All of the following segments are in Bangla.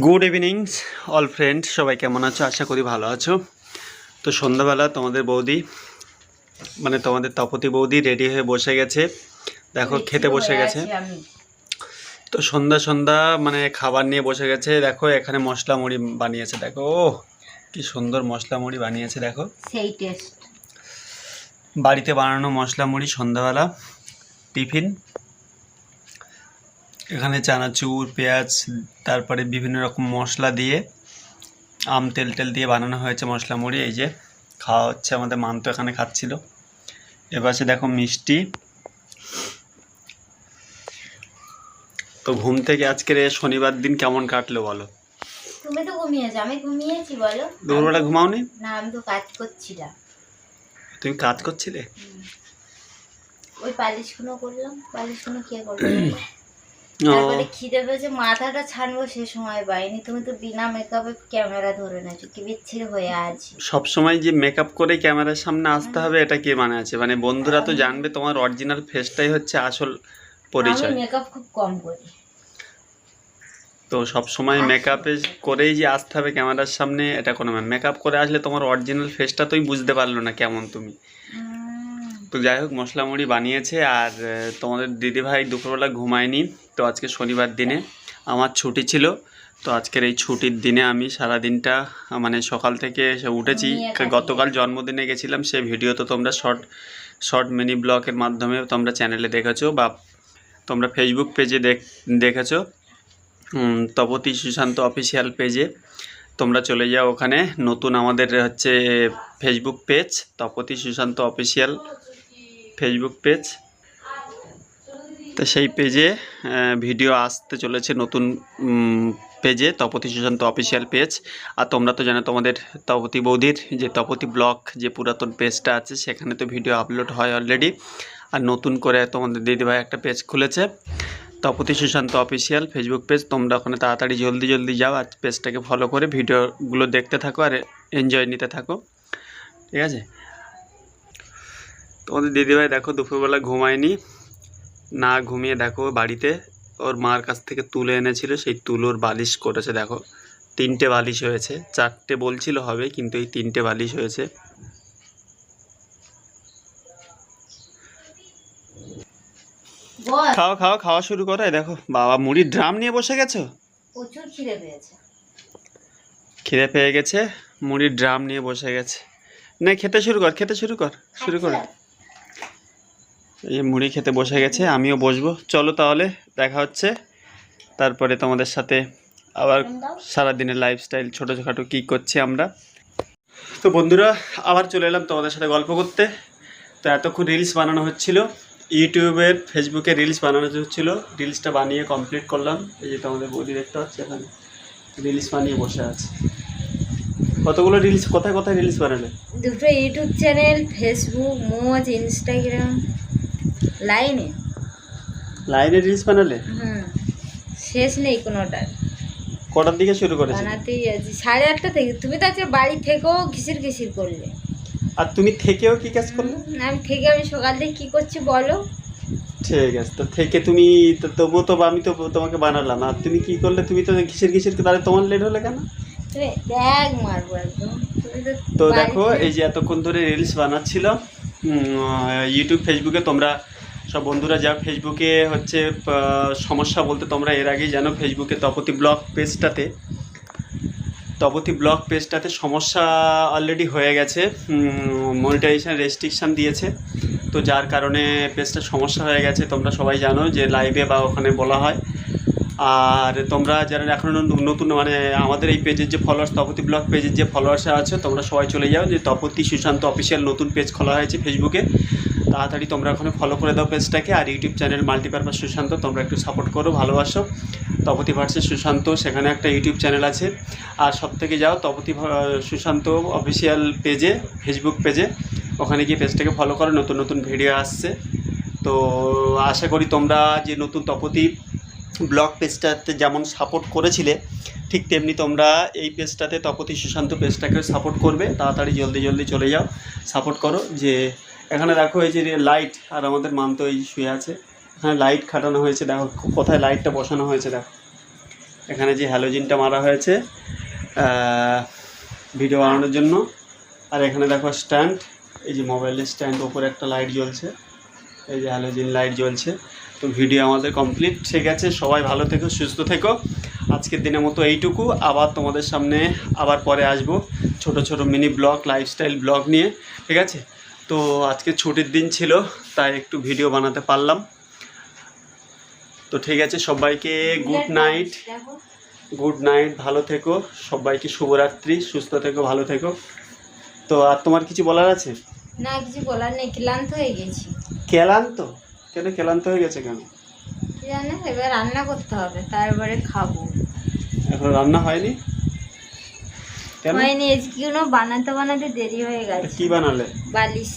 গুড ইভিনিং অল ফ্রেন্ড সবাই কেমন আছো? আশা করি ভালো আছো। তো সন্ধ্যাবেলা তোমাদের বৌদি মানে তোমাদের তপতি বৌদি রেডি হয়ে বসে গেছে। দেখো খেতে বসে গেছে। তো সন্ধ্যা সন্ধ্যা মানে খাবার নিয়ে বসে গেছে। দেখো এখানে মশলা মুড়ি বানিয়েছে। দেখো ও কি সুন্দর মশলা মুড়ি বানিয়েছে দেখো। সেই টেস্ট বাড়িতে বানানো মশলা মুড়ি সন্ধ্যাবেলা। টিফিন। এখানে চানাচুর পেঁয়াজ তারপরে বিভিন্ন রকম মশলা দিয়ে আম তেল টেল দিয়ে বানানো হয়েছে মশলা মুড়ি। এই যে খাওয়া হচ্ছে আমাদের মান্ত এখানে খাচ্ছিল। এপাশে দেখো মিষ্টি। তো ঘুম থেকে আজকের শনিবার দিন কেমন কাটলো বলো? তুমি তো ঘুমিয়েছো আমি ঘুমিয়েছি বলো। দুপুরবেলা ঘুমাওনি? না আমি তো কাজ করছিলাম তুমি কাজ করছিলে? ওই পালিশগুলো করলাম পালিশগুলো কে করল? তারপরে খিদে পেয়েছে মাথাটা ছাড়বো সে সময় পাইনি। তুমি তো বিনা মেকআপে ক্যামেরা ধরে নেছো কি বিচ্ছিরি হয়ে আছি। সব সময় যে মেকআপ করে ক্যামেরার সামনে আসতে হবে এটা কি মানে আছে? মানে বন্ধুরা তো জানবে তোমার অরিজিনাল ফেসটাই হচ্ছে আসল আমি পরিচয় মেকআপ খুব কম করি। তো সব সময় মেকআপে করেই যে আসতে হবে ক্যামেরার সামনে এটা কোনো মেকআপ করে আসলে তোমার অরিজিনাল ফেসটা তুই বুঝতে পারল না কেমন তুমি। তো যাই হোক মশলা মুড়ি বানিয়েছে আর তোমাদের দিদিভাই দুপুরবেলা ঘুমায়নি। তো আজকে শনিবার দিনে আমার ছুটি ছিল। তো আজকের এই ছুটির দিনে আমি সারা দিনটা মানে সকাল থেকে এসে উঠেছি। গতকাল জন্মদিনে গেছিলাম সে ভিডিও তো তোমরা শর্ট শর্ট মিনি ব্লগের মাধ্যমে তোমরা চ্যানেলে দেখেছ বা তোমরা ফেসবুক পেজে দেখ দেখেছ। তপতি সুশান্ত অফিসিয়াল পেজে তোমরা চলে যাও ওখানে। নতুন আমাদের হচ্ছে Facebook page Tapati Sushant official Facebook page তো সেই পেজে ভিডিও আসতে চলেছে নতুন পেজে, তপতি সুশান্ত অফিসিয়াল পেজ আর তোমরা তো জানো তোমাদের তপতি বৌদির যে তপতি ব্লগ যে পুরাতন পেজটা আছে, সেখানে তো ভিডিও আপলোড হয় অলরেডি আর নতুন করে তোমাদের দিদিভাই একটা পেজ খুলেছে, Tapati Sushant official Facebook page তোমরা ওখানে তাড়াতাড়ি জলদি জলদি যাও আর পেজটাকে ফলো করে ভিডিওগুলো দেখতে থাকো আর এনজয় নিতে থাকো। ঠিক আছে? তোমাদের দিদিভাই দেখো দুপুরবেলা ঘুমায়নি। না ঘুমিয়ে দেখো বাড়িতে ওর মার কাছ থেকে তুলে এনেছিল সেই তুলোর বালিশ করেছে দেখো। তিনটে বালিশ হয়েছে চারটে বলছিল হবে কিন্তু এই তিনটে বালিশ হয়েছে। বল। খাও খাও খাওয়া শুরু করো এই দেখো বাবা মুড়ির ড্রাম নিয়ে বসে গেছো? প্রচুর খিদে পেয়েছে। খিদে পেয়ে গেছে মুড়ির ড্রাম নিয়ে বসে গেছে। না খেতে শুরু কর খেতে শুরু কর শুরু কর। এই মুড়ি খেতে বসে গেছে, আমিও বসবো। চলো তাহলে, দেখা হচ্ছে। তারপরে তোমাদের সাথে আবার। সারাদিনের লাইফস্টাইল ছোটোখাটো কী করছি আমরা। তো বন্ধুরা, আবার চলে এলাম তোমাদের সাথে গল্প করতে। তো এতক্ষণ রিলস বানানো হচ্ছিল। ইউটিউবের ফেসবুকে রিলস বানানো হচ্ছিল। রিলসটা বানিয়ে কমপ্লিট করলাম। এই যে তোমাদের বৌদি দেখতে পাচ্ছি এখানে রিলস বানিয়ে বসে আছে। কতগুলো রিলস কোথায় কোথায় রিলস বানালে? দুটো YouTube channel Facebook Moj Instagram লাইনে? লাইনে রিলস বানালে? হুম শেষ নেই কোনোটার। কটার দিকে শুরু করেছিলে বানাতেই আছি। সাড়ে আটটা থেকে। তুমি তো আজকে বাড়ি থেকেও ঘিসির ঘিসির করলে। আর তুমি থেকেও কি কাজ করলে? আমি থেকে আমি সকাল থেকে কি করছি বলো। ঠিক আছে তো থেকে তুমি তো তবুও তো আমি তো তোমাকে বানালাম। আর তুমি কি করলে? তুমি তো ঘিসের ঘিসের তাহলে তোমার লেট হলে কেন? ব্যাগ মারবো একদম। তো তো দেখো এই যে এতক্ষণ ধরে রিলস বানাচ্ছিল ইউটিউব ফেসবুকে তোমরা সব বন্ধুরা যা ফেসবুকে হচ্ছে সমস্যা বলতে তোমরা এর আগেই জানো, ফেসবুকে তপতি ব্লগ পেজটাতে, তপতি ব্লগ পেজটাতে সমস্যা অলরেডি হয়ে গেছে মনিটাইজেশন রেস্ট্রিকশান দিয়েছে। তো যার কারণে পেজটা সমস্যা হয়ে গেছে, তোমরা সবাই জানো যে লাইভে বা ওখানে বলা হয়। আর তোমরা যারা এখনও নতুন মানে আমাদের এই পেজের যে ফলোয়ার্স তপতি ব্লগ পেজের যে ফলোয়ার্স আছে, তোমরা সবাই চলে যাও। যে তপতি সুশান্ত অফিসিয়াল নতুন পেজ খোলা হয়েছে ফেসবুকে তাড়াতাড়ি তোমরা ওখানে ফলো করে দাও পেজটাকে আর ইউটিউব চ্যানেল মাল্টিপারপাস সুশান্ত, তোমরা একটু সাপোর্ট করো, ভালোবাসো। তপতি ভার্সেস সুশান্ত, সেখানে একটা ইউটিউব চ্যানেল আছে। আর সব থেকে যাও তপতি সুশান্ত অফিসিয়াল পেজে ফেসবুক পেজে ওখানে গিয়ে পেজটাকে ফলো করো। নতুন নতুন ভিডিও আসছে। তো আশা করি তোমরা যে নতুন তপতি ব্লগ পেজটাতে যেমন সাপোর্ট করেছিলে, ঠিক তেমনি তোমরা এই পেজটাতে তপতি সুশান্ত পেজটাকে সাপোর্ট করবে। তাড়াতাড়ি জলদি জলদি চলে যাও সাপোর্ট করো। যে এখানে দেখো এই যে লাইট আর আমাদের মান তো এই শুয়ে আছে। এখানে লাইট খাটানো হয়েছে, দেখো কোথায় লাইটটা বসানো হয়েছে, দেখো। এখানে যে হ্যালোজিনটা মারা হয়েছে ভিডিও বানানোর জন্য। আর এখানে দেখো স্ট্যান্ড এই যে মোবাইলের স্ট্যান্ড ওপরে একটা লাইট জ্বলছে। এই যে হ্যালোজিন লাইট জ্বলছে। তো ভিডিও আমাদের কমপ্লিট ঠিক আছে, সবাই ভালো থেকো, সুস্থ থেকো। আজকের দিনের মতো এইটুকু। আবার তোমাদের সামনে আবার পরে আসব ছোট ছোট মিনি ব্লগ লাইফস্টাইল ব্লগ নিয়ে। ঠিক আছে? তো আজকে ছুটির দিন ছিল, তাই একটু ভিডিও বানাতে পারলাম। তো ঠিক আছে, সবাইকে গুড নাইট গুড নাইট ভালো থেকো। সবাইকে শুভরাত্রি, সুস্থ থেকো, ভালো থেকো। তো আর তোমার কিছু বলার আছে? না, কিছু বলার নেই, ক্লান্ত হয়ে গেছি। ক্লান্ত? কেন ক্লান্ত হয়ে গেছে কেন? জানে এবার রান্না করতে হবে তারপরে খাব। এখন রান্না হয়নি? কেন? হয়নি আজকেও বানাতে বানাতে দেরি হয়ে গেছে। কি বানালে? বালিশ।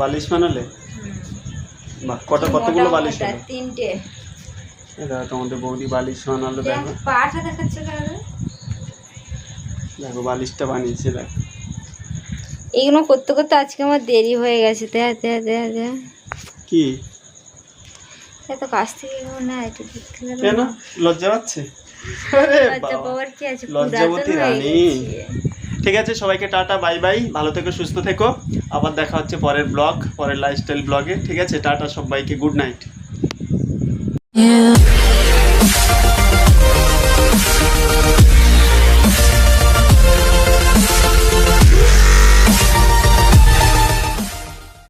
বালিশ বানালে? হুম। বাহ কটা কি কতগুলো বালিশ হলো? তিনটে। তোমাদের বৌদি বালিশ বানালো দেখো দেখ, পাটা দেখাচ্ছে দেখো বালিশটা বানিয়েছে দেখো। এইগুলো করতে করতে আজকে আমার দেরি হয়ে গেছে। কি? এত কাছ থেকে না একটু দেখতে কেন? লজ্জা পাচ্ছে? লজ্জা পাওয়ার কি আছে? লজ্জাবতী রানী। ঠিক আছে সবাইকে টাটা বাই বাই। ভালো থেকো সুস্থ থেকো। আবার দেখা হচ্ছে পরের ব্লগ পরের লাইফস্টাইল ব্লগে। ঠিক আছে টাটা সবাইকে গুড নাইট।